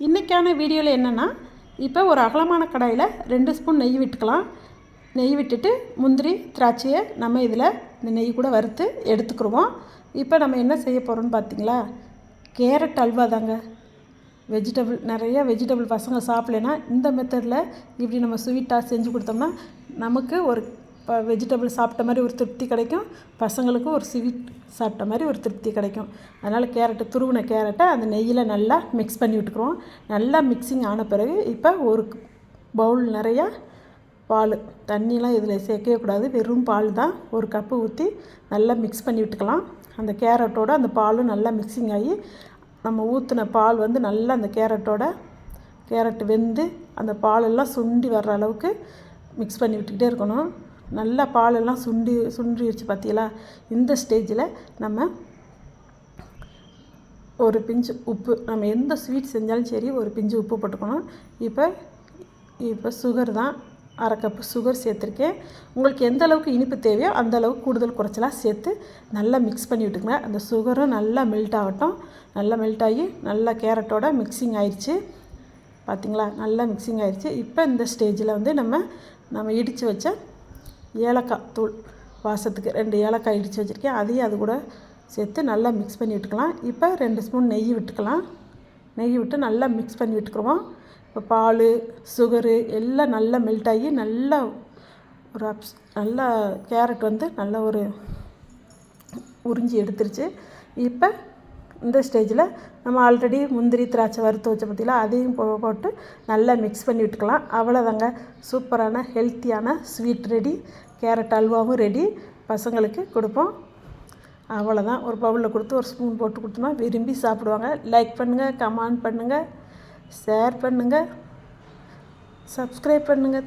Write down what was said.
இன்றைக்கான வீடியோவில் என்னென்னா இப்போ ஒரு அகலமான கடாயில் ரெண்டு ஸ்பூன் நெய் விட்டுக்கலாம். நெய் விட்டுட்டு முந்திரி திராட்சையை நம்ம இதில் இந்த நெய் கூட வறுத்து எடுத்துக்கிடுவோம் இப்போ நம்ம என்ன செய்ய போகிறோம்னு பார்த்தீங்களா கேரட் அல்வா தாங்க. வெஜிடபிள் நிறைய வெஜிடபிள் பசங்க சாப்பிட்லனா இந்த மெத்தடில் இப்படி நம்ம ஸ்வீட்டாக செஞ்சு கொடுத்தோம்னா நமக்கு ஒரு இப்போ வெஜிடபிள் சாப்பிட்ட மாதிரி ஒரு திருப்தி கிடைக்கும். பசங்களுக்கும் ஒரு ஸ்வீட் சாப்பிட்ட மாதிரி ஒரு திருப்தி கிடைக்கும். அதனால் கேரட்டு துருவின கேரட்டை அந்த நெய்யில் நல்லா மிக்ஸ் பண்ணி விட்டுக்குறோம் நல்லா மிக்சிங் ஆன பிறகு இப்போ ஒரு பவுல் நிறையா பால் தண்ணிலாம் இதில் சேர்க்கவே கூடாது. வெறும் பால் தான் ஒரு கப்பு ஊற்றி நல்லா மிக்ஸ் பண்ணி விட்டுக்கலாம். அந்த கேரட்டோட அந்த பாலும் நல்லா மிக்சிங் ஆகி நம்ம ஊற்றின பால் வந்து நல்லா அந்த கேரட்டோட கேரட் வெந்து அந்த பாலெல்லாம் சுண்டி வர்ற அளவுக்கு மிக்ஸ் பண்ணி விட்டுக்கிட்டே இருக்கணும். நல்லா பாலெல்லாம் சுண்டி சுண்டிடுச்சு பார்த்தீங்களா இந்த ஸ்டேஜில் நம்ம ஒரு பிஞ்சு உப்பு நம்ம எந்த ஸ்வீட் செஞ்சாலும் சரி ஒரு பிஞ்சு உப்பு போட்டுக்கணும். இப்போ இப்போ சுகர் தான் அரை கப்பு சுகர் சேர்த்துருக்கேன். உங்களுக்கு எந்த அளவுக்கு இனிப்பு தேவையோ அந்த அளவுக்கு கூடுதல் குறைச்சலாக சேர்த்து நல்லா மிக்ஸ் பண்ணி விட்டுக்கங்க. அந்த சுகரும் நல்லா மெல்ட் ஆகட்டும். நல்லா மெல்ட் ஆகி நல்லா கேரட்டோட மிக்சிங் ஆயிடுச்சு பார்த்திங்களா நல்லா மிக்சிங் ஆயிடுச்சு இப்போ இந்த ஸ்டேஜில் வந்து நம்ம நம்ம இடித்து வச்ச ஏலக்காய் தூள் வாசத்துக்கு ரெண்டு ஏலக்காய் இடித்து வச்சுருக்கேன். அதையும் அது கூட சேர்த்து நல்லா மிக்ஸ் பண்ணி விட்டுக்கலாம். இப்போ ரெண்டு ஸ்பூன் நெய் விட்டுக்கலாம். நெய் விட்டு நல்லா மிக்ஸ் பண்ணி விட்டுக்குருவோம் இப்போ பால் சுகரு எல்லாம் நல்லா மெல்ட் ஆகி நல்லா ஒரு அப்ஸ் நல்லா கேரட் வந்து நல்ல ஒரு உறிஞ்சி எடுத்துருச்சு. இப்போ இந்த ஸ்டேஜில் நம்ம ஆல்ரெடி முந்திரி திராட்சை வறுத்து வச்ச பற்றிலாம் அதையும் போ போட்டு நல்லா மிக்ஸ் பண்ணி விட்டுக்கலாம். அவ்வளோதாங்க சூப்பரான ஹெல்த்தியான ஸ்வீட் ரெடி கேரட் அல்வாவும் ரெடி பசங்களுக்கு கொடுப்போம். அவ்வளோதான் ஒரு பவுலில் கொடுத்து ஒரு ஸ்பூன் போட்டு கொடுத்தோம்னா விரும்பி சாப்பிடுவாங்க. லைக் பண்ணுங்கள் கமெண்ட் பண்ணுங்கள் ஷேர் பண்ணுங்கள் சப்ஸ்கிரைப் பண்ணுங்கள்